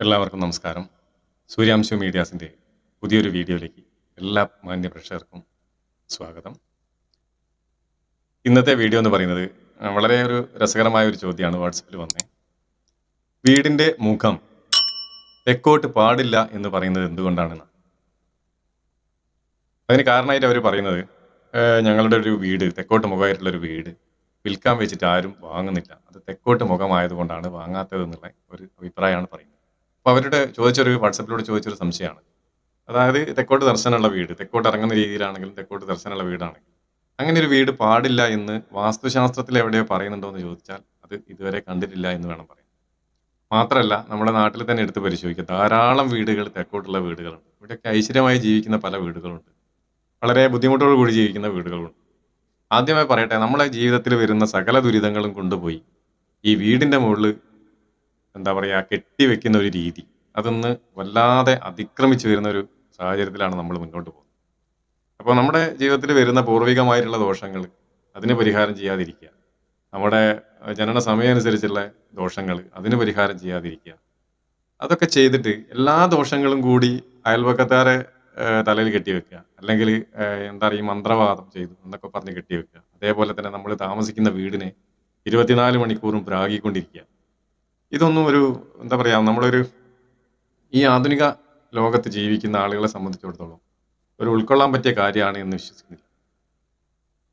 എല്ലാവർക്കും നമസ്കാരം. സൂര്യാംശു മീഡിയാസിന്റെ പുതിയൊരു വീഡിയോയിലേക്ക് എല്ലാ മാന്യ പ്രേക്ഷകർക്കും സ്വാഗതം. ഇന്നത്തെ വീഡിയോ എന്ന് പറയുന്നത് വളരെ ഒരു രസകരമായ ഒരു ചോദ്യമാണ് വാട്സപ്പിൽ വന്നത് വീടിന്റെ മുഖം തെക്കോട്ട് പാടില്ല എന്ന് പറയുന്നത് എന്തുകൊണ്ടാണെന്ന്? അതിന് കാരണമായിട്ട് അവർ പറയുന്നത് ഞങ്ങളുടെ ഒരു വീട് തെക്കോട്ട് മുഖമായിട്ടുള്ള ഒരു വീട് വിൽക്കാൻ വെച്ചിട്ട് ആരും വാങ്ങുന്നില്ല. അത് തെക്കോട്ട് മുഖമായതുകൊണ്ടാണ് വാങ്ങാത്തത് എന്നുള്ള ഒരു അഭിപ്രായമാണ് പറയുന്നത്. അപ്പോൾ അവരുടെ ചോദിച്ചൊരു വാട്സപ്പിലൂടെ ചോദിച്ചൊരു സംശയമാണ്. അതായത് തെക്കോട്ട് ദർശനമുള്ള വീട് തെക്കോട്ട് ഇറങ്ങുന്ന രീതിയിലാണെങ്കിലും തെക്കോട്ട് ദർശനമുള്ള വീടാണെങ്കിലും അങ്ങനെ ഒരു വീട് പാടില്ല എന്ന് വാസ്തുശാസ്ത്രത്തിൽ എവിടെയോ പറയുന്നുണ്ടോ എന്ന് ചോദിച്ചാൽ അത് ഇതുവരെ കണ്ടിട്ടില്ല എന്ന് വേണം പറയാൻ. മാത്രമല്ല നമ്മുടെ നാട്ടിൽ തന്നെ എടുത്ത് പരിശോധിക്കുക. ധാരാളം വീടുകൾ തെക്കോട്ടുള്ള വീടുകളുണ്ട്. ഇവിടെയൊക്കെ ഐശ്വര്യമായി ജീവിക്കുന്ന പല വീടുകളുണ്ട്. വളരെ ബുദ്ധിമുട്ടോട് കൂടി ജീവിക്കുന്ന വീടുകളുണ്ട്. ആദ്യമായി പറയട്ടെ നമ്മളെ ജീവിതത്തിൽ വരുന്ന സകല ദുരിതങ്ങളും കൊണ്ടുപോയി ഈ വീടിന്റെ മുകളിൽ എന്താ പറയുക കെട്ടിവെക്കുന്ന ഒരു രീതി. അതൊന്ന് വല്ലാതെ അതിക്രമിച്ചു വരുന്ന ഒരു സാഹചര്യത്തിലാണ് നമ്മൾ മുന്നോട്ട് പോകുന്നത്. അപ്പോൾ നമ്മുടെ ജീവിതത്തിൽ വരുന്ന പൂർവികമായിട്ടുള്ള ദോഷങ്ങൾ അതിന് പരിഹാരം ചെയ്യാതിരിക്കുക. നമ്മുടെ ജനന സമയം അനുസരിച്ചുള്ള ദോഷങ്ങൾ അതിന് പരിഹാരം ചെയ്യാതിരിക്കുക. അതൊക്കെ ചെയ്തിട്ട് എല്ലാ ദോഷങ്ങളും കൂടി അയൽവക്കത്താരെ തലയിൽ കെട്ടിവെക്കുക. അല്ലെങ്കിൽ എന്താ പറയുക മന്ത്രവാദം ചെയ്തു എന്നൊക്കെ പറഞ്ഞ് കെട്ടിവെക്കുക. അതേപോലെ തന്നെ നമ്മൾ താമസിക്കുന്ന വീടിനെ ഇരുപത്തിനാല് മണിക്കൂറും പ്രാഗിക്കൊണ്ടിരിക്കുക. ഇതൊന്നും ഒരു എന്താ പറയുക നമ്മളൊരു ഈ ആധുനിക ലോകത്ത് ജീവിക്കുന്ന ആളുകളെ സംബന്ധിച്ചിടത്തോളം ഒരു ഉൾക്കൊള്ളാൻ പറ്റിയ കാര്യമാണ് എന്ന് വിശ്വസിക്കുന്നില്ല.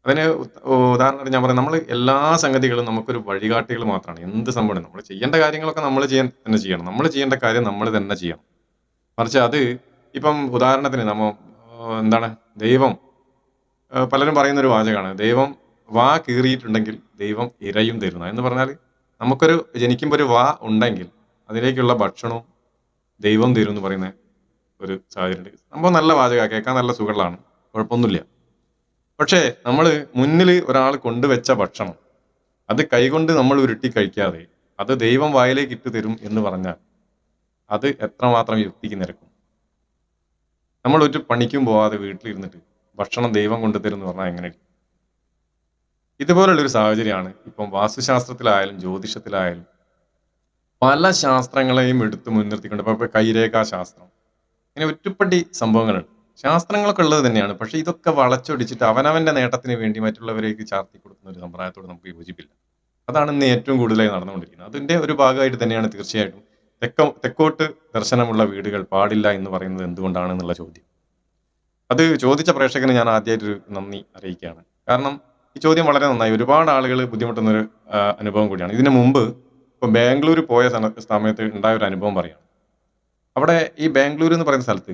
അതിന് ഉദ- ഉദാഹരണത്തിന് ഞാൻ പറയാം നമ്മൾ എല്ലാ സംഗതികളും നമുക്കൊരു വഴികാട്ടികൾ മാത്രമാണ്. എന്ത് സംഭവം നമ്മൾ ചെയ്യേണ്ട കാര്യങ്ങളൊക്കെ നമ്മൾ ചെയ്യാൻ തന്നെ ചെയ്യണം. നമ്മൾ ചെയ്യേണ്ട കാര്യം നമ്മൾ തന്നെ ചെയ്യണം. മറിച്ച് അത് ഇപ്പം ഉദാഹരണത്തിന് നമ്മ എന്താണ് ദൈവം പലരും പറയുന്ന ഒരു വാചകമാണ് ദൈവം വാ കീറിയിട്ടുണ്ടെങ്കിൽ ദൈവം ഇരയും തരുന്ന. എന്ന് പറഞ്ഞാൽ നമുക്കൊരു ജനിക്കുമ്പോൾ ഒരു വാ ഉണ്ടെങ്കിൽ അതിലേക്കുള്ള ഭക്ഷണവും ദൈവം തരും എന്ന് പറയുന്ന ഒരു സാഹചര്യം സംഭവം നല്ല വാചക കേൾക്കാൻ നല്ല സുഖമാണ് കുഴപ്പമൊന്നുമില്ല. പക്ഷേ നമ്മൾ മുന്നിൽ ഒരാൾ കൊണ്ടുവച്ച ഭക്ഷണം അത് കൈകൊണ്ട് നമ്മൾ ഉരുട്ടി കഴിക്കാതെ അത് ദൈവം വായിലേക്ക് ഇട്ട് തരും എന്ന് പറഞ്ഞാൽ അത് എത്രമാത്രം യുക്തിക്ക് നിരക്കും? നമ്മൾ ഒരു പണിക്കും പോവാതെ വീട്ടിലിരുന്നിട്ട് ഭക്ഷണം ദൈവം കൊണ്ടുതരും എന്ന് പറഞ്ഞാൽ എങ്ങനെ ഇരിക്കും? ഇതുപോലുള്ള ഒരു സാഹചര്യമാണ്. ഇപ്പം വാസ്തുശാസ്ത്രത്തിലായാലും ജ്യോതിഷത്തിലായാലും പല ശാസ്ത്രങ്ങളെയും എടുത്ത് മുൻനിർത്തിക്കൊണ്ട് ഇപ്പൊ കൈരേഖാ ശാസ്ത്രം. ഇങ്ങനെ ഒറ്റപ്പെട്ടി സംഭവങ്ങളുണ്ട്. ശാസ്ത്രങ്ങളൊക്കെ ഉള്ളത് തന്നെയാണ്. പക്ഷെ ഇതൊക്കെ വളച്ചൊടിച്ചിട്ട് അവനവന്റെ നേട്ടത്തിന് വേണ്ടി മറ്റുള്ളവരേക്ക് ചാർത്തി കൊടുക്കുന്ന ഒരു സമ്പ്രദായത്തോട് നമുക്ക് യോജിപ്പില്ല. അതാണ് ഇന്ന് ഏറ്റവും കൂടുതലായി നടന്നുകൊണ്ടിരിക്കുന്നത്. അതിന്റെ ഒരു ഭാഗമായിട്ട് തന്നെയാണ് തീർച്ചയായിട്ടും തെക്ക തെക്കോട്ട് ദർശനമുള്ള വീടുകൾ പാടില്ല എന്ന് പറയുന്നത് എന്തുകൊണ്ടാണ് എന്നുള്ള ചോദ്യം. അത് ചോദിച്ച പ്രേക്ഷകന് ഞാൻ ആദ്യമായിട്ടൊരു നന്ദി അറിയിക്കുകയാണ്. കാരണം ഈ ചോദ്യം വളരെ നന്നായി. ഒരുപാട് ആളുകൾ ബുദ്ധിമുട്ടുന്ന ഒരു അനുഭവം കൂടിയാണ്. ഇതിനു മുമ്പ് ഇപ്പം ബാംഗ്ലൂർ പോയ സമയത്ത് ഉണ്ടായ ഒരു അനുഭവം പറയാം. അവിടെ ഈ ബാംഗ്ലൂർ എന്ന് പറയുന്ന സ്ഥലത്ത്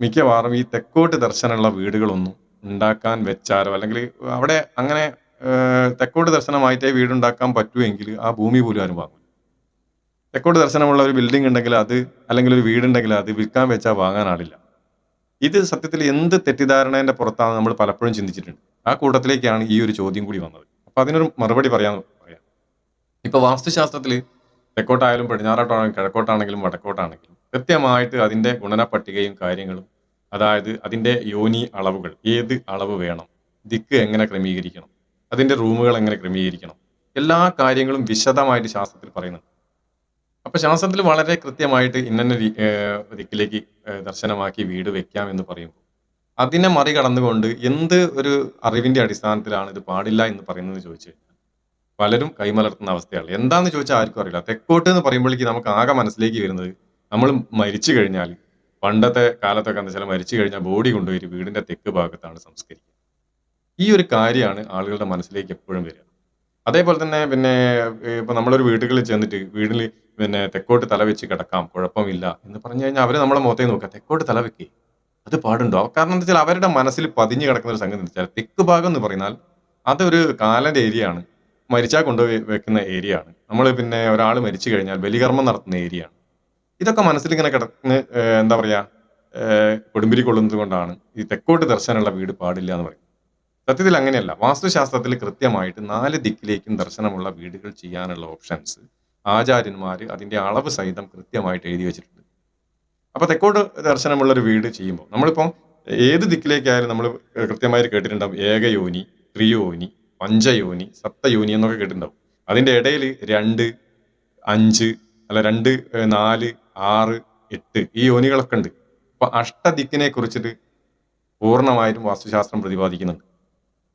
മിക്കവാറും ഈ തെക്കോട്ട് ദർശനമുള്ള വീടുകളൊന്നും ഉണ്ടാക്കാൻ വെച്ചാലോ അല്ലെങ്കിൽ അവിടെ അങ്ങനെ തെക്കോട്ട് ദർശനമായിട്ടേ വീടുണ്ടാക്കാൻ പറ്റുമെങ്കിൽ ആ ഭൂമി പോലും ആരും തെക്കോട്ട് ദർശനമുള്ള ഒരു ബിൽഡിംഗ് ഉണ്ടെങ്കിൽ അത് അല്ലെങ്കിൽ ഒരു വീടുണ്ടെങ്കിൽ അത് വിൽക്കാൻ വെച്ചാൽ വാങ്ങാൻ ആളില്ല. ഇത് സത്യത്തിൽ എന്ത് തെറ്റിദ്ധാരണേന്റെ പുറത്താണ് നമ്മൾ പലപ്പോഴും ചിന്തിച്ചിട്ടുണ്ട്. ആ കൂട്ടത്തിലേക്കാണ് ഈ ഒരു ചോദ്യം കൂടി വന്നത്. അപ്പൊ അതിനൊരു മറുപടി പറയാൻ പറയാം. ഇപ്പൊ വാസ്തുശാസ്ത്രത്തിൽ തെക്കോട്ടായാലും പടിഞ്ഞാറോട്ടാണെങ്കിലും കിഴക്കോട്ടാണെങ്കിലും വടക്കോട്ടാണെങ്കിലും കൃത്യമായിട്ട് അതിന്റെ ഗുണന പട്ടികയും കാര്യങ്ങളും അതായത് അതിന്റെ യോനി അളവുകൾ ഏത് അളവ് വേണം ദിക്ക് എങ്ങനെ ക്രമീകരിക്കണം അതിന്റെ റൂമുകൾ എങ്ങനെ ക്രമീകരിക്കണം എല്ലാ കാര്യങ്ങളും വിശദമായിട്ട് ശാസ്ത്രത്തിൽ പറയുന്നുണ്ട്. അപ്പൊ ശാസ്ത്രത്തിൽ വളരെ കൃത്യമായിട്ട് ഇന്ന ദിക്കിലേക്ക് ദർശനമാക്കി വീട് വെക്കാം എന്ന് പറയുമ്പോൾ അതിനെ മറികടന്നുകൊണ്ട് എന്ത് ഒരു അറിവിന്റെ അടിസ്ഥാനത്തിലാണ് ഇത് പാടില്ല എന്ന് പറയുന്നത് ചോദിച്ചു പലരും കൈമലർത്തുന്ന അവസ്ഥയാണ്. എന്താന്ന് ചോദിച്ചാൽ ആർക്കും അറിയില്ല. തെക്കോട്ട് എന്ന് പറയുമ്പോഴേക്ക് നമുക്ക് ആകെ മനസ്സിലേക്ക് വരുന്നത് നമ്മൾ മരിച്ചു കഴിഞ്ഞാൽ പണ്ടത്തെ കാലത്തൊക്കെ എന്താ വെച്ചാൽ മരിച്ചു കഴിഞ്ഞാൽ ബോഡി കൊണ്ടുപോയി വീടിന്റെ തെക്ക് ഭാഗത്താണ് സംസ്കരിക്കുക. ഈ ഒരു കാര്യമാണ് ആളുകളുടെ മനസ്സിലേക്ക് എപ്പോഴും വരിക. അതേപോലെ തന്നെ പിന്നെ ഇപ്പൊ നമ്മളൊരു വീടുകളിൽ ചെന്നിട്ട് വീട്ടിൽ പിന്നെ തെക്കോട്ട് തല വെച്ച് കിടക്കാം കുഴപ്പമില്ല എന്ന് പറഞ്ഞു കഴിഞ്ഞാൽ അവർ നമ്മളെ മുഖത്തേക്ക് നോക്കുക തെക്കോട്ട് തല വെക്കേ. അത് പാടുണ്ടോ? കാരണം എന്താ വെച്ചാൽ അവരുടെ മനസ്സിൽ പതിഞ്ഞു കിടക്കുന്ന ഒരു സംഗതി വെച്ചാൽ തെക്ക് ഭാഗം എന്ന് പറഞ്ഞാൽ അതൊരു കാലന്റെ ഏരിയ ആണ്. മരിച്ചാൽ കൊണ്ടുപോയി വെക്കുന്ന ഏരിയ ആണ്. നമ്മൾ പിന്നെ ഒരാൾ മരിച്ചു കഴിഞ്ഞാൽ ബലികർമ്മം നടത്തുന്ന ഏരിയ ആണ്. ഇതൊക്കെ മനസ്സിൽ ഇങ്ങനെ കിടക്കുന്ന എന്താ പറയാ കൊടുമ്പിരി കൊള്ളുന്നത് കൊണ്ടാണ് ഈ തെക്കോട്ട് ദർശനമുള്ള വീട് പാടില്ല എന്ന് പറയുന്നത്. സത്യത്തിൽ അങ്ങനെയല്ല. വാസ്തുശാസ്ത്രത്തിൽ കൃത്യമായിട്ട് നാല് ദിക്കിലേക്കും ദർശനമുള്ള വീടുകൾ ചെയ്യാനുള്ള ഓപ്ഷൻസ് ആചാര്യന്മാർ അതിന്റെ അളവ് സഹിതം കൃത്യമായിട്ട് എഴുതി വെച്ചിട്ടുണ്ട്. അപ്പോൾ തെക്കോട്ട് ദർശനമുള്ള ഒരു വീട് ചെയ്യുമ്പോൾ നമ്മളിപ്പോൾ ഏത് ദിക്കിലേക്കായാലും നമ്മൾ കൃത്യമായിട്ട് കേട്ടിട്ടുണ്ടാവും. ഏകയോനി ത്രിയോനി പഞ്ചയോനി സപ്തയോനി എന്നൊക്കെ കേട്ടിട്ടുണ്ടാവും. അതിന്റെ ഇടയിൽ രണ്ട് അഞ്ച് അല്ല രണ്ട് നാല് ആറ് എട്ട് ഈ യോനികളൊക്കെ ഉണ്ട്. അപ്പൊ അഷ്ടദിക്കിനെ കുറിച്ചിട്ട് പൂർണമായിട്ടും വാസ്തുശാസ്ത്രം പ്രതിപാദിക്കുന്നുണ്ട്.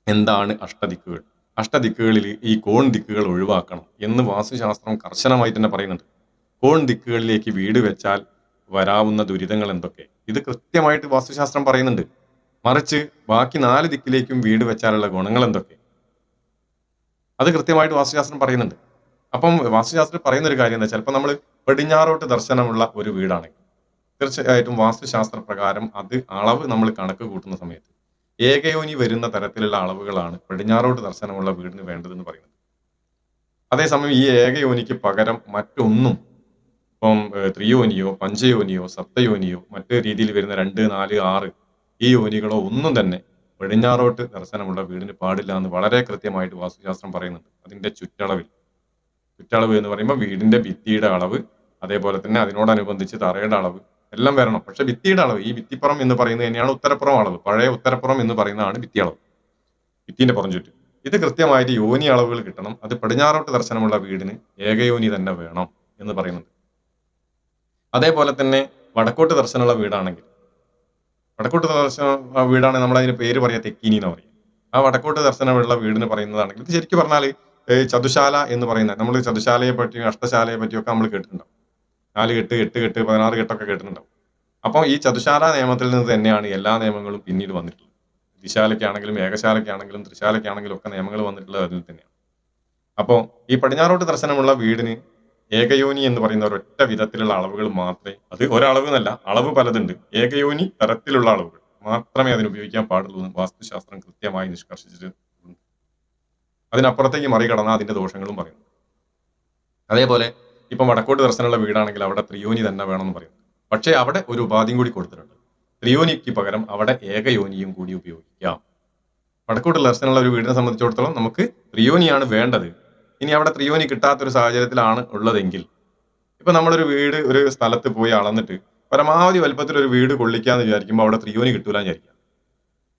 എന്താണ് അഷ്ടദിക്കുകൾ? അഷ്ടദിക്കുകളിൽ ഈ കോൺ ദിക്കുകൾ ഒഴിവാക്കണം എന്ന് വാസ്തുശാസ്ത്രം കർശനമായി തന്നെ പറയുന്നുണ്ട്. കോൺ ദിക്കുകളിലേക്ക് വീട് വെച്ചാൽ വരാവുന്ന ദുരിതങ്ങൾ എന്തൊക്കെ? ഇത് കൃത്യമായിട്ട് വാസ്തുശാസ്ത്രം പറയുന്നുണ്ട്. മറിച്ച് ബാക്കി നാല് ദിക്കിലേക്കും വീട് വെച്ചാലുള്ള ഗുണങ്ങൾ എന്തൊക്കെ? അത് കൃത്യമായിട്ട് വാസ്തുശാസ്ത്രം പറയുന്നുണ്ട്. അപ്പം വാസ്തുശാസ്ത്രം പറയുന്ന ഒരു കാര്യം എന്താ ചിലപ്പോൾ നമ്മൾ പടിഞ്ഞാറോട്ട് ദർശനമുള്ള ഒരു വീടാണെങ്കിൽ തീർച്ചയായിട്ടും വാസ്തുശാസ്ത്ര പ്രകാരം അത് അളവ് നമ്മൾ കണക്ക് കൂട്ടുന്ന സമയത്ത് ഏകയോനി വരുന്ന തരത്തിലുള്ള അളവുകളാണ് പടിഞ്ഞാറോട്ട് ദർശനമുള്ള വീടിന് വേണ്ടതെന്ന് പറയുന്നത്. അതേസമയം ഈ ഏകയോനിക്ക് പകരം മറ്റൊന്നും ഇപ്പം ത്രിയോനിയോ പഞ്ചയോനിയോ സപ്തയോനിയോ മറ്റു രീതിയിൽ വരുന്ന രണ്ട് നാല് ആറ് ഈ യോനികളോ ഒന്നും തന്നെ പടിഞ്ഞാറോട്ട് ദർശനമുള്ള വീടിന് പാടില്ല എന്ന് വളരെ കൃത്യമായിട്ട് വാസ്തുശാസ്ത്രം പറയുന്നുണ്ട്. അതിന്റെ ചുറ്റളവിൽ. ചുറ്റളവ് എന്ന് പറയുമ്പോൾ വീടിന്റെ ഭിത്തിയുടെ അളവ് അതേപോലെ തന്നെ അതിനോടനുബന്ധിച്ച് തറയുടെ അളവ് എല്ലാം വരണം. പക്ഷെ ഭിത്തിയുടെ അളവ് ഈ ഭിത്തിപ്പുറം എന്ന് പറയുന്നത് തന്നെയാണ് ഉത്തരപ്പുറം അളവ്. പഴയ ഉത്തരപ്പുറം എന്ന് പറയുന്നതാണ് ഭിത്തി അളവ്. ഭിത്തിന്റെ പുറം ചുറ്റും. ഇത് കൃത്യമായിട്ട് യോനി അളവുകൾ കിട്ടണം. അത് പടിഞ്ഞാറോട്ട് ദർശനമുള്ള വീടിന് ഏകയോനി തന്നെ വേണം എന്ന് പറയുന്നുണ്ട്. അതേപോലെ തന്നെ വടക്കോട്ട് ദർശനമുള്ള വീടാണെങ്കിൽ വടക്കോട്ട് ദർശന വീടാണെങ്കിൽ നമ്മൾ അതിന് പേര് പറയാ തെക്കീനി എന്ന് പറയും. ആ വടക്കോട്ട് ദർശനമുള്ള വീടിന് പറയുന്നതാണെങ്കിൽ ഇത് ശരിക്കും പറഞ്ഞാൽ ചതുശാല എന്ന് പറയുന്ന നമ്മൾ ചതുശാലയെ പറ്റിയും അഷ്ടശാലയെ പറ്റിയും ഒക്കെ നമ്മൾ കേട്ടിട്ടുണ്ടാവും. നാല് കെട്ട് എട്ട് കെട്ട് പതിനാറ് കെട്ടൊക്കെ കേട്ടിട്ടുണ്ടാവും. അപ്പോൾ ഈ ചതുശാല നിയമത്തിൽ നിന്ന് തന്നെയാണ് എല്ലാ നിയമങ്ങളും പിന്നീട് വന്നിട്ടുള്ളത്. ദിശാലയ്ക്കാണെങ്കിലും ഏകശാലയ്ക്കാണെങ്കിലും ത്രിശാലയ്ക്കാണെങ്കിലും ഒക്കെ നിയമങ്ങൾ വന്നിട്ടുള്ളത് അതിൽ തന്നെയാണ്. അപ്പോൾ ഈ പടിഞ്ഞാറോട്ട് ദർശനമുള്ള വീടിന് ഏകയോനി എന്ന് പറയുന്ന ഒരൊറ്റ വിധത്തിലുള്ള അളവുകൾ മാത്രമേ അത് ഒരളവ് എന്നല്ല അളവ് പലതുണ്ട്. ഏകയോനി തരത്തിലുള്ള അളവുകൾ മാത്രമേ അതിന് ഉപയോഗിക്കാൻ പാടുള്ളൂ എന്ന് വാസ്തുശാസ്ത്രം കൃത്യമായി നിഷ്കർഷിച്ചിട്ടുണ്ട് അതിനപ്പുറത്തേക്ക് മറികടന്ന അതിന്റെ ദോഷങ്ങളും പറയുന്നു. അതേപോലെ ഇപ്പം വടക്കോട്ട് ദർശനമുള്ള വീടാണെങ്കിൽ അവിടെ ത്രിയോനി തന്നെ വേണമെന്ന് പറയുന്നു പക്ഷേ അവിടെ ഒരു ഉപാധിയും കൂടി കൊടുത്തിട്ടുണ്ട്. ത്രിയോനിക്ക് പകരം അവിടെ ഏകയോനിയും കൂടി ഉപയോഗിക്കാം. വടക്കോട്ട് ദർശനമുള്ള ഒരു വീടിനെ സംബന്ധിച്ചിടത്തോളം നമുക്ക് ത്രിയോനിയാണ് വേണ്ടത്. ഇനി അവിടെ ത്രിയോനി കിട്ടാത്തൊരു സാഹചര്യത്തിലാണ് ഉള്ളതെങ്കിൽ. ഇപ്പൊ നമ്മളൊരു വീട് ഒരു സ്ഥലത്ത് പോയി അളന്നിട്ട് പരമാവധി വലുപ്പത്തിൽ ഒരു വീട് കൊള്ളിക്കാന്ന് വിചാരിക്കുമ്പോൾ അവിടെ ത്രിയോനി കിട്ടൂല വിചാരിക്കാം.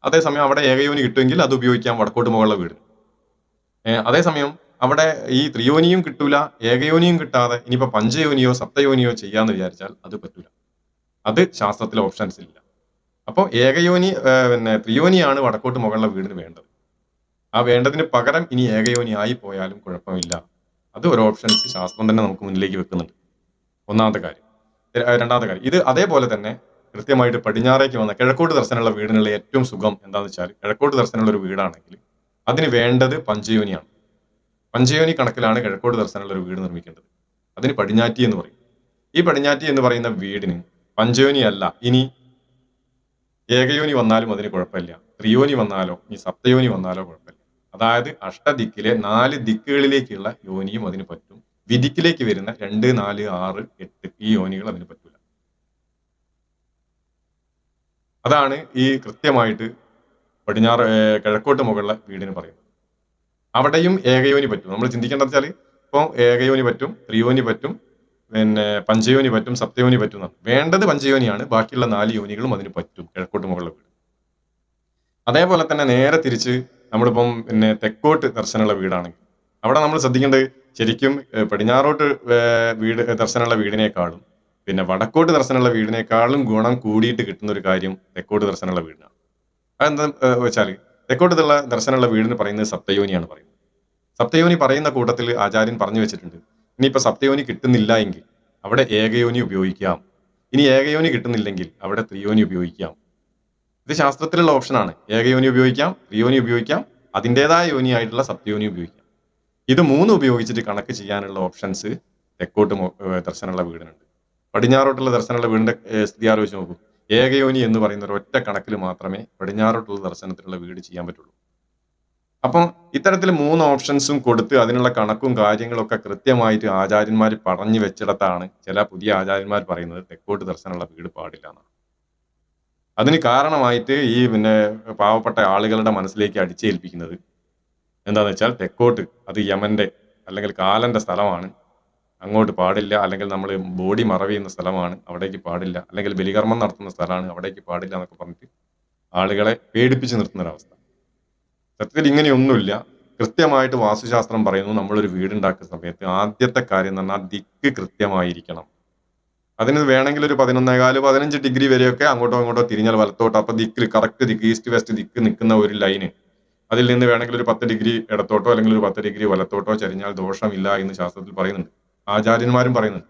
അതേസമയം അവിടെ ഏകയോനി കിട്ടുമെങ്കിൽ അത് ഉപയോഗിക്കാം വടക്കോട്ട് മുകളിലെ വീട്. അതേസമയം അവിടെ ഈ ത്രിയോനിയും കിട്ടൂല ഏകയോനിയും കിട്ടാതെ ഇനിയിപ്പോ പഞ്ചയോനിയോ സപ്തയോനിയോ ചെയ്യാന്ന് വിചാരിച്ചാൽ അത് പറ്റൂല. അത് ശാസ്ത്രത്തിലെ ഓപ്ഷൻസ് ഇല്ല. അപ്പോൾ ഏകയോനി പിന്നെ ത്രിയോനിയാണ് വടക്കോട്ട് മുകളിലെ വീടിന് വേണ്ടത്. ആ വേണ്ടതിന് പകരം ഇനി ഏകയോനി ആയി പോയാലും കുഴപ്പമില്ല. അത് ഒരു ഓപ്ഷൻസ് ശാസ്ത്രം തന്നെ നമുക്ക് മുന്നിലേക്ക് വെക്കുന്നുണ്ട്. ഒന്നാമത്തെ കാര്യം. രണ്ടാമത്തെ കാര്യം. ഇത് അതേപോലെ തന്നെ കൃത്യമായിട്ട് പടിഞ്ഞാറേക്ക് വന്ന കിഴക്കോട്ട് ദർശനമുള്ള വീടിനുള്ള ഏറ്റവും സുഖം എന്താണെന്ന് വെച്ചാൽ കിഴക്കോട്ട് ദർശനമുള്ള ഒരു വീടാണെങ്കിൽ അതിന് വേണ്ടത് പഞ്ചയോനിയാണ്. പഞ്ചയോനി കണക്കിലാണ് കിഴക്കോട് ദർശനമുള്ള ഒരു വീട് നിർമ്മിക്കേണ്ടത്. അതിന് പടിഞ്ഞാറ്റി എന്ന് പറയും. ഈ പടിഞ്ഞാറ്റി എന്ന് പറയുന്ന വീടിന് പഞ്ചയോനി അല്ല ഇനി ഏകയോനി വന്നാലും അതിന് കുഴപ്പമില്ല. ത്രിയോനി വന്നാലോ ഇനി സപ്തയോനി വന്നാലോ കുഴപ്പമില്ല. അതായത് അഷ്ടദിക്കിലെ നാല് ദിക്കുകളിലേക്കുള്ള യോനിയും അതിന് പറ്റും. വിധിക്കിലേക്ക് വരുന്ന രണ്ട് നാല് ആറ് എട്ട് ഈ യോനികൾ അതിന് പറ്റൂല. അതാണ് ഈ കൃത്യമായിട്ട് പടിഞ്ഞാറ് കിഴക്കോട്ട് മുകളിലെ വീടിന് പറയുന്നത്. അവിടെയും ഏകയോനി പറ്റും. നമ്മൾ ചിന്തിക്കേണ്ടത് വെച്ചാൽ ഇപ്പോൾ ഏകയോനി പറ്റും ത്രിയോനി പറ്റും പിന്നെ പഞ്ചയോനി പറ്റും സപ്തയോനി പറ്റും വേണ്ടത് പഞ്ചയോനിയാണ് ബാക്കിയുള്ള നാല് യോനികളും അതിന് പറ്റും കിഴക്കോട്ട് മുകളിലെ വീട്. അതേപോലെ തന്നെ നേരെ തിരിച്ച് നമ്മളിപ്പം പിന്നെ തെക്കോട്ട് ദർശനമുള്ള വീടാണെങ്കിൽ അവിടെ നമ്മൾ ശ്രദ്ധിക്കേണ്ടത് ശരിക്കും പടിഞ്ഞാറോട്ട് വീട് ദർശനമുള്ള വീടിനേക്കാളും പിന്നെ വടക്കോട്ട് ദർശനമുള്ള വീടിനേക്കാളും ഗുണം കൂടിയിട്ട് കിട്ടുന്ന ഒരു കാര്യം തെക്കോട്ട് ദർശനമുള്ള വീടിനാണ് അതെന്താ വെച്ചാൽ തെക്കോട്ടുള്ള ദർശനമുള്ള വീടിന് പറയുന്നത് സപ്തയോനിയാണ് പറയുന്നത്. സപ്തയോനി പറയുന്ന കൂട്ടത്തിൽ ആചാര്യൻ പറഞ്ഞു വെച്ചിട്ടുണ്ട് ഇനിയിപ്പോൾ സപ്തയോനി കിട്ടുന്നില്ല എങ്കിൽ അവിടെ ഏകയോനി ഉപയോഗിക്കാം. ഇനി ഏകയോനി കിട്ടുന്നില്ലെങ്കിൽ അവിടെ ത്രിയോനി ഉപയോഗിക്കാം. ഇത് ശാസ്ത്രത്തിലുള്ള ഓപ്ഷനാണ് ഏകയോനി ഉപയോഗിക്കാം ത്രിയോനി ഉപയോഗിക്കാം അതിന്റെതായ യോനി ആയിട്ടുള്ള സപ്തയോനി ഉപയോഗിക്കാം. ഇത് മൂന്ന് ഉപയോഗിച്ചിട്ട് കണക്ക് ചെയ്യാനുള്ള ഓപ്ഷൻസ് തെക്കോട്ട് ദർശനമുള്ള വീടിനുണ്ട്. പടിഞ്ഞാറോട്ടുള്ള ദർശനമുള്ള വീടിന്റെ സ്ഥിതി ആലോചിച്ച് നോക്കൂ. ഏകയോനി എന്ന് പറയുന്ന ഒരു ഒറ്റ കണക്കിൽ മാത്രമേ പടിഞ്ഞാറോട്ടുള്ള ദർശനത്തിലുള്ള വീട് ചെയ്യാൻ പറ്റുള്ളൂ. അപ്പം ഇത്തരത്തിൽ മൂന്ന് ഓപ്ഷൻസും കൊടുത്ത് അതിനുള്ള കണക്കും കാര്യങ്ങളൊക്കെ കൃത്യമായിട്ട് ആചാര്യന്മാർ പറഞ്ഞു വെച്ചിടത്താണ് ചില പുതിയ ആചാര്യന്മാർ പറയുന്നത് തെക്കോട്ട് ദർശനമുള്ള വീട് പാടില്ല എന്നാണ്. അതിന് കാരണമായിട്ട് ഈ പിന്നെ പാവപ്പെട്ട ആളുകളുടെ മനസ്സിലേക്ക് അടിച്ചേൽപ്പിക്കുന്നത് എന്താന്ന് വെച്ചാൽ തെക്കോട്ട് അത് യമന്റെ അല്ലെങ്കിൽ കാലന്റെ സ്ഥലമാണ്. അങ്ങോട്ട് പാടില്ല. അല്ലെങ്കിൽ നമ്മൾ ബോഡി മറവ് ചെയ്യുന്ന സ്ഥലമാണ് അവിടേക്ക് പാടില്ല. അല്ലെങ്കിൽ ബലികർമ്മം നടത്തുന്ന സ്ഥലമാണ് അവിടേക്ക് പാടില്ല എന്നൊക്കെ പറഞ്ഞിട്ട് ആളുകളെ പേടിപ്പിച്ച് നിർത്തുന്ന ഒരവസ്ഥ. സത്യത്തിൽ ഇങ്ങനെയൊന്നുമില്ല. കൃത്യമായിട്ട് വാസ്തുശാസ്ത്രം പറയുന്നു നമ്മളൊരു വീടുണ്ടാക്കുന്ന സമയത്ത് ആദ്യത്തെ കാര്യം എന്ന് പറഞ്ഞാൽ ദിക്ക് കൃത്യമായിരിക്കണം. അതിന് വേണമെങ്കിൽ ഒരു പതിനൊന്നേകാൽ പതിനഞ്ച് ഡിഗ്രി വരെയൊക്കെ അങ്ങോട്ടോ അങ്ങോട്ടോ തിരിഞ്ഞാൽ വലത്തോട്ട് അപ്പോൾ ദിക്ക് കറക്റ്റ് ദിക്ക് ഈസ്റ്റ് വെസ്റ്റ് ദിക്ക് നിൽക്കുന്ന ഒരു ലൈന്. അതിൽ നിന്ന് വേണമെങ്കിൽ ഒരു പത്ത് ഡിഗ്രി ഇടത്തോട്ടോ അല്ലെങ്കിൽ ഒരു പത്ത് ഡിഗ്രി വലത്തോട്ടോ ചരിഞ്ഞാൽ ദോഷമില്ല എന്ന് ശാസ്ത്രത്തിൽ പറയുന്നുണ്ട്. ആചാര്യന്മാരും പറയുന്നു.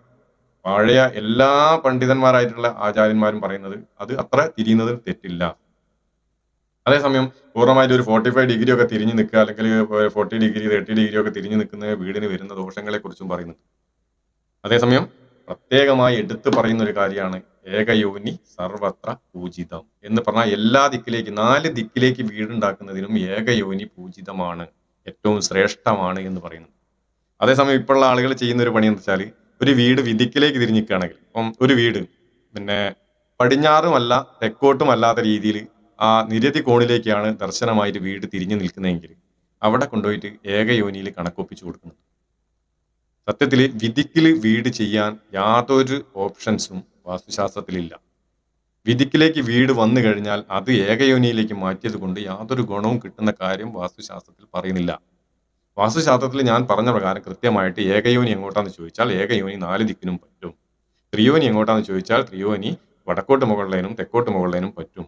പഴയ എല്ലാ പണ്ഡിതന്മാരായിട്ടുള്ള ആചാര്യന്മാരും പറയുന്നത് അത് അത്ര തിരിയുന്നത് തെറ്റില്ല. അതേസമയം പൂർണമായിട്ട് ഒരു ഫോർട്ടി ഫൈവ് ഡിഗ്രി ഒക്കെ തിരിഞ്ഞു നിൽക്കുക അല്ലെങ്കിൽ ഫോർട്ടി ഡിഗ്രി തേർട്ടി ഡിഗ്രി ഒക്കെ തിരിഞ്ഞു നിൽക്കുന്ന വീടിന് വരുന്ന ദോഷങ്ങളെ കുറിച്ചും പറയുന്നുണ്ട്. അതേസമയം പ്രത്യേകമായി എടുത്തു പറയുന്ന ഒരു കാര്യമാണ് ഏകയോനി സർവത്ര പൂജിതം എന്ന് പറഞ്ഞാൽ എല്ലാ ദിക്കിലേക്ക് നാല് ദിക്കിലേക്ക് വീടുണ്ടാക്കുന്നതിനും ഏകയോനി പൂജിതമാണ് ഏറ്റവും ശ്രേഷ്ഠമാണ് എന്ന് പറയുന്നു. അതേസമയം ഇപ്പോഴുള്ള ആളുകൾ ചെയ്യുന്ന ഒരു പണി എന്ന് വെച്ചാൽ ഒരു വീട് വിദിക്കിലേക്ക് തിരിഞ്ഞിക്കുകയാണെങ്കിൽ ഇപ്പം ഒരു വീട് പിന്നെ പടിഞ്ഞാറുമല്ല തെക്കോട്ടും അല്ലാത്ത രീതിയിൽ ആ നിരതി കോണിലേക്കാണ് ദർശനമായിട്ട് വീട് തിരിഞ്ഞു നിൽക്കുന്നതെങ്കിൽ അവിടെ കൊണ്ടുപോയിട്ട് ഏകയോനിയിൽ കണക്കൊപ്പിച്ചു കൊടുക്കുന്നു സത്യത്തിൽ വിധിക്കിൽ വീട് ചെയ്യാൻ യാതൊരു ഓപ്ഷൻസും വാസ്തുശാസ്ത്രത്തിലില്ല. വിധിക്കിലേക്ക് വീട് വന്നു കഴിഞ്ഞാൽ അത് ഏകയോനിയിലേക്ക് മാറ്റിയത് കൊണ്ട് യാതൊരു ഗുണവും കിട്ടുന്ന കാര്യം വാസ്തുശാസ്ത്രത്തിൽ പറയുന്നില്ല. വാസ്തുശാസ്ത്രത്തിൽ ഞാൻ പറഞ്ഞ പ്രകാരം കൃത്യമായിട്ട് ഏകയോനി എങ്ങോട്ടാന്ന് ചോദിച്ചാൽ ഏകയോനി നാല് ദിക്കിനും പറ്റും. ത്രിയോനി എങ്ങോട്ടാന്ന് ചോദിച്ചാൽ ത്രിയോനി വടക്കോട്ട് മുകളിലേനും തെക്കോട്ട് മുകളിലേനും പറ്റും.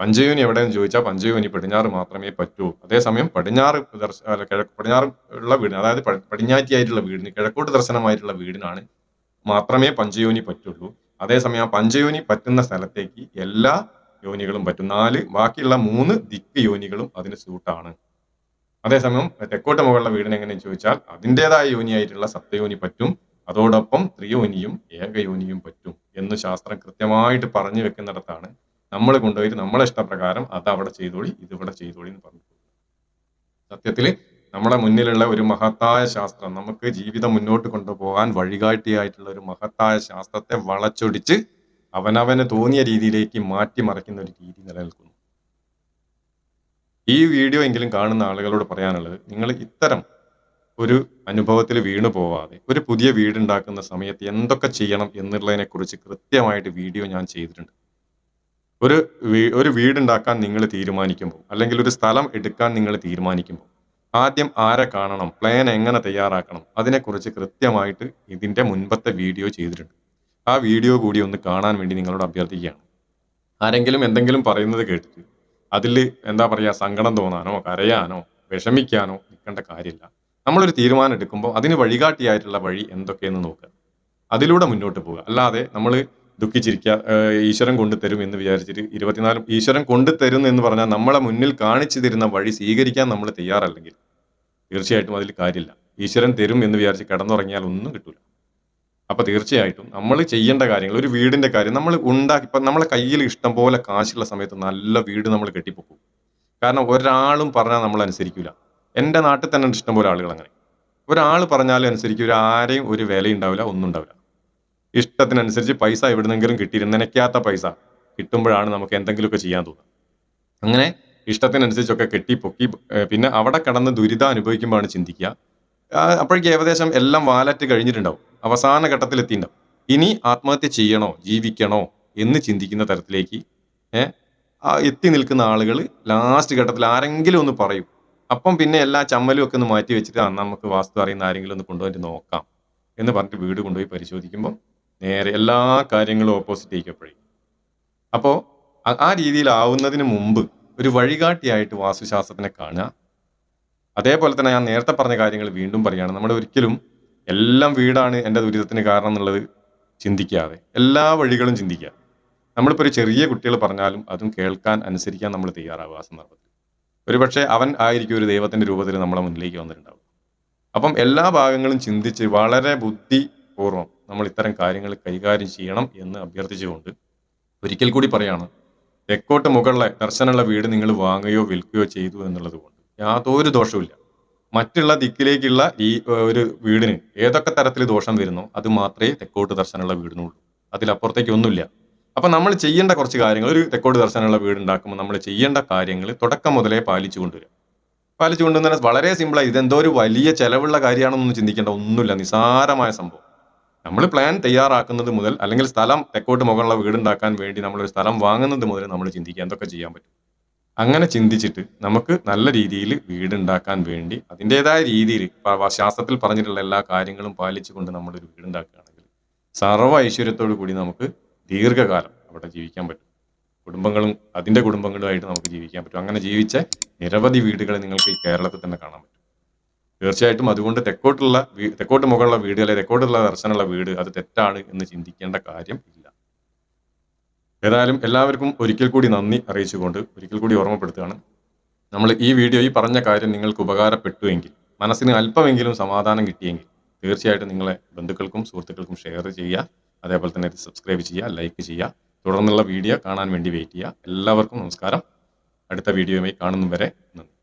പഞ്ചയോനി എവിടെയെന്ന് ചോദിച്ചാൽ പഞ്ചയോനി പടിഞ്ഞാറ് മാത്രമേ പറ്റൂ. അതേസമയം പടിഞ്ഞാറ് ദർശ കിഴക്ക് പടിഞ്ഞാറ് ഉള്ള വീടിന് അതായത് പടിഞ്ഞാറ്റിയായിട്ടുള്ള വീടിന് കിഴക്കോട്ട് ദർശനമായിട്ടുള്ള വീടിനാണ് മാത്രമേ പഞ്ചയോനി പറ്റുള്ളൂ. അതേസമയം ആ പഞ്ചയോനി പറ്റുന്ന സ്ഥലത്തേക്ക് എല്ലാ യോനികളും പറ്റും. നാല് ബാക്കിയുള്ള മൂന്ന് ദിക്ക് യോനികളും അതിന് സ്യൂട്ടാണ് അതേസമയം തെക്കോട്ട് മുകളിലെ വീടിന് എങ്ങനെയെന്ന് ചോദിച്ചാൽ അതിന്റെതായ യോനിയായിട്ടുള്ള സപ്തയോനി പറ്റും. അതോടൊപ്പം ത്രിയോനിയും ഏകയോനിയും പറ്റും എന്ന് ശാസ്ത്രം കൃത്യമായിട്ട് പറഞ്ഞു വെക്കുന്നിടത്താണ് നമ്മൾ കൊണ്ടുപോയിട്ട് നമ്മളെ ഇഷ്ടപ്രകാരം അത് അവിടെ ചെയ്തോളി ഇതിവിടെ ചെയ്തോളി എന്ന് പറഞ്ഞു സത്യത്തിൽ നമ്മുടെ മുന്നിലുള്ള ഒരു മഹത്തായ ശാസ്ത്രം നമുക്ക് ജീവിതം മുന്നോട്ട് കൊണ്ടുപോകാൻ വഴികാട്ടിയായിട്ടുള്ള ഒരു മഹത്തായ ശാസ്ത്രത്തെ വളച്ചൊടിച്ച് അവനവന് തോന്നിയ രീതിയിലേക്ക് മാറ്റിമറിക്കുന്ന ഒരു രീതി നിലനിൽക്കുന്നു. ഈ വീഡിയോ എങ്കിലും കാണുന്ന ആളുകളോട് പറയാനുള്ളത് നിങ്ങൾ ഇത്തരം ഒരു അനുഭവത്തിൽ വീണു പോവാതെ ഒരു പുതിയ വീടുണ്ടാക്കുന്ന സമയത്ത് എന്തൊക്കെ ചെയ്യണം എന്നുള്ളതിനെ കുറിച്ച് കൃത്യമായിട്ട് വീഡിയോ ഞാൻ ചെയ്തിട്ടുണ്ട്. ഒരു ഒരു വീടുണ്ടാക്കാൻ നിങ്ങൾ തീരുമാനിക്കുമ്പോൾ അല്ലെങ്കിൽ ഒരു സ്ഥലം എടുക്കാൻ നിങ്ങൾ തീരുമാനിക്കുമ്പോൾ ആദ്യം ആരെ കാണണം പ്ലാൻ എങ്ങനെ തയ്യാറാക്കണം അതിനെക്കുറിച്ച് കൃത്യമായിട്ട് ഇതിന്റെ മുൻപത്തെ വീഡിയോ ചെയ്തിട്ടുണ്ട്. ആ വീഡിയോ കൂടി ഒന്ന് കാണാൻ വേണ്ടി നിങ്ങളോട് അഭ്യർത്ഥിക്കുകയാണ്. ആരെങ്കിലും എന്തെങ്കിലും പറയുന്നത് കേട്ടിട്ട് അതിൽ എന്താ പറയുക സങ്കടം തോന്നാനോ കരയാനോ വിഷമിക്കാനോ നിൽക്കേണ്ട കാര്യമില്ല. നമ്മളൊരു തീരുമാനം എടുക്കുമ്പോൾ അതിന് വഴികാട്ടിയായിട്ടുള്ള വഴി എന്തൊക്കെയെന്ന് നോക്കുക. അതിലൂടെ മുന്നോട്ട് പോവുക. അല്ലാതെ നമ്മൾ ദുഃഖിച്ചിരിക്കുക ഈശ്വരൻ ഈശ്വരൻ കൊണ്ടുതരും എന്ന് വിചാരിച്ചിട്ട് ഇരുപത്തിനാല് ഈശ്വരൻ കൊണ്ടുതരും എന്ന് പറഞ്ഞാൽ നമ്മളെ മുന്നിൽ കാണിച്ചു തരുന്ന വഴി സ്വീകരിക്കാൻ നമ്മൾ തയ്യാറല്ലെങ്കിൽ തീർച്ചയായിട്ടും അതിൽ കാര്യമില്ല. ഈശ്വരൻ തരും എന്ന് വിചാരിച്ച് കിടന്നുറങ്ങിയാൽ ഒന്നും കിട്ടൂല. അപ്പൊ തീർച്ചയായിട്ടും നമ്മൾ ചെയ്യേണ്ട കാര്യങ്ങൾ ഒരു വീടിന്റെ കാര്യം നമ്മൾ ഉണ്ടാക്കി ഇപ്പൊ നമ്മളെ കയ്യിൽ ഇഷ്ടം പോലെ കാശുള്ള സമയത്ത് നല്ല വീട് നമ്മൾ കെട്ടിപ്പോക്കും. കാരണം ഒരാളും പറഞ്ഞാൽ നമ്മൾ അനുസരിക്കില്ല എന്റെ നാട്ടിൽ തന്നെ ഇഷ്ടം പോലെ ആളുകൾ അങ്ങനെ. ഒരാൾ പറഞ്ഞാലും അനുസരിക്കും ഒരു ആരെയും ഒരു വില ഉണ്ടാവില്ല ഒന്നും ഉണ്ടാവില്ല. ഇഷ്ടത്തിനനുസരിച്ച് പൈസ എവിടുന്നെങ്കിലും കിട്ടിയിരുന്നു നനയ്ക്കാത്ത പൈസ കിട്ടുമ്പോഴാണ് നമുക്ക് എന്തെങ്കിലുമൊക്കെ ചെയ്യാൻ തോന്നുക. അങ്ങനെ ഇഷ്ടത്തിനനുസരിച്ചൊക്കെ കെട്ടിപ്പൊക്കി പിന്നെ അവിടെ കടന്ന് ദുരിതം അനുഭവിക്കുമ്പോഴാണ് ചിന്തിക്കുക. അപ്പോഴേക്ക് ഏകദേശം എല്ലാം വാലറ്റ് കഴിഞ്ഞിട്ടുണ്ടാവും. അവസാന ഘട്ടത്തിൽ എത്തിയിട്ടുണ്ടാവും ഇനി ആത്മഹത്യ ചെയ്യണോ ജീവിക്കണോ എന്ന് ചിന്തിക്കുന്ന തരത്തിലേക്ക് എത്തി നിൽക്കുന്ന ആളുകൾ ലാസ്റ്റ് ഘട്ടത്തിൽ ആരെങ്കിലും ഒന്ന് പറയും. അപ്പം പിന്നെ എല്ലാ ചമ്മലും ഒക്കെ ഒന്ന് മാറ്റി വെച്ചിട്ട് നമുക്ക് വാസ്തു അറിയുന്ന ആരെങ്കിലും ഒന്ന് കൊണ്ടുപോയിട്ട് നോക്കാം എന്ന് പറഞ്ഞിട്ട് വീട് കൊണ്ടുപോയി പരിശോധിക്കുമ്പോൾ നേരെ എല്ലാ കാര്യങ്ങളും ഓപ്പോസിറ്റ് ആയിക്കപ്പോഴേ അപ്പോൾ ആ രീതിയിലാവുന്നതിന് മുമ്പ് ഒരു വഴികാട്ടിയായിട്ട് വാസ്തുശാസ്ത്രത്തിനെ കാണുക. അതേപോലെ തന്നെ ഞാൻ നേരത്തെ പറഞ്ഞ കാര്യങ്ങൾ വീണ്ടും പറയുകയാണ്. നമ്മൾ ഒരിക്കലും എല്ലാം വീടാണ് എന്റെ ദുരിതത്തിന് കാരണം എന്നുള്ളത് ചിന്തിക്കാതെ എല്ലാ വഴികളും ചിന്തിക്കുക നമ്മളിപ്പോൾ ഒരു ചെറിയ കുട്ടികൾ പറഞ്ഞാലും അതും കേൾക്കാൻ അനുസരിക്കാൻ നമ്മൾ തയ്യാറാവുക ആ സന്ദർഭത്തിൽ. ഒരുപക്ഷെ അവൻ ആയിരിക്കും ഒരു ദൈവത്തിന്റെ രൂപത്തിൽ നമ്മളെ മുന്നിലേക്ക് വന്നിട്ടുണ്ടാവും അപ്പം എല്ലാ ഭാഗങ്ങളും ചിന്തിച്ച് വളരെ ബുദ്ധിപൂർവം നമ്മൾ ഇത്തരം കാര്യങ്ങൾ കൈകാര്യം ചെയ്യണം എന്ന് അഭ്യർത്ഥിച്ചുകൊണ്ട് ഒരിക്കൽ കൂടി പറയാണ് തെക്കോട്ട് മുകളിലെ ദർശനമുള്ള വീട് നിങ്ങൾ വാങ്ങുകയോ വിൽക്കുകയോ ചെയ്തു എന്നുള്ളത് യാതൊരു ദോഷവുമില്ല. മറ്റുള്ള ദിക്കിലേക്കുള്ള ഈ ഒരു വീടിന് ഏതൊക്കെ തരത്തിൽ ദോഷം വരുന്നോ അത് മാത്രമേ തെക്കോട്ട് ദർശനമുള്ള വീടിനുള്ളൂ. അതിലപ്പുറത്തേക്ക് ഒന്നുമില്ല. അപ്പൊ നമ്മൾ ചെയ്യേണ്ട കുറച്ച് കാര്യങ്ങൾ ഒരു തെക്കോട്ട് ദർശനമുള്ള വീട് ഉണ്ടാക്കുമ്പോൾ നമ്മൾ ചെയ്യേണ്ട കാര്യങ്ങൾ തുടക്കം മുതലേ പാലിച്ചു കൊണ്ടുവരിക. പാലിച്ചു കൊണ്ടുവന്നാൽ വളരെ സിമ്പിളായി ഇതെന്തോ ഒരു വലിയ ചെലവുള്ള കാര്യമാണെന്നൊന്നും ചിന്തിക്കേണ്ട ഒന്നുമില്ല. നിസാരമായ സംഭവം. നമ്മൾ പ്ലാൻ തയ്യാറാക്കുന്നത് മുതൽ അല്ലെങ്കിൽ സ്ഥലം തെക്കോട്ട് മുകളിലുള്ള വീടുണ്ടാക്കാൻ വേണ്ടി നമ്മളൊരു സ്ഥലം വാങ്ങുന്നത് മുതൽ നമ്മൾ ചിന്തിക്കുക എന്തൊക്കെ ചെയ്യാൻ പറ്റും. അങ്ങനെ ചിന്തിച്ചിട്ട് നമുക്ക് നല്ല രീതിയിൽ വീടുണ്ടാക്കാൻ വേണ്ടി അതിന്റെതായ രീതിയിൽ ശാസ്ത്രത്തിൽ പറഞ്ഞിട്ടുള്ള എല്ലാ കാര്യങ്ങളും പാലിച്ചുകൊണ്ട് നമ്മളൊരു വീടുണ്ടാക്കുകയാണെങ്കിൽ സർവ ഐശ്വര്യത്തോടു കൂടി നമുക്ക് ദീർഘകാലം അവിടെ ജീവിക്കാൻ പറ്റും. കുടുംബങ്ങളും അതിന്റെ കുടുംബങ്ങളുമായിട്ട് നമുക്ക് ജീവിക്കാൻ പറ്റും. അങ്ങനെ ജീവിച്ച നിരവധി വീടുകൾ നിങ്ങൾക്ക് ഈ കേരളത്തിൽ തന്നെ കാണാൻ പറ്റും. തീർച്ചയായിട്ടും അതുകൊണ്ട് തെക്കോട്ടുള്ള തെക്കോട്ട് മുകളിലുള്ള വീട് അല്ലെങ്കിൽ തെക്കോട്ടുള്ള ദർശനമുള്ള വീട് അത് തെറ്റാണ് എന്ന് ചിന്തിക്കേണ്ട കാര്യം ഇല്ല. ഏതായാലും എല്ലാവർക്കും ഒരിക്കൽ കൂടി നന്ദി അറിയിച്ചുകൊണ്ട് ഒരിക്കൽ കൂടി ഓർമ്മപ്പെടുത്തുകയാണ്. നമ്മൾ ഈ വീഡിയോ ഈ പറഞ്ഞ കാര്യം നിങ്ങൾക്ക് ഉപകാരപ്പെട്ടുവെങ്കിൽ മനസ്സിന് അല്പമെങ്കിലും സമാധാനം കിട്ടിയെങ്കിൽ തീർച്ചയായിട്ടും നിങ്ങളെ ബന്ധുക്കൾക്കും സുഹൃത്തുക്കൾക്കും ഷെയർ ചെയ്യുക. അതേപോലെ തന്നെ സബ്സ്ക്രൈബ് ചെയ്യുക ലൈക്ക് ചെയ്യുക. തുടർന്നുള്ള വീഡിയോ കാണാൻ വേണ്ടി വെയിറ്റ് ചെയ്യുക. എല്ലാവർക്കും നമസ്കാരം. അടുത്ത വീഡിയോയുമായി കാണുന്നവരെ നന്ദി.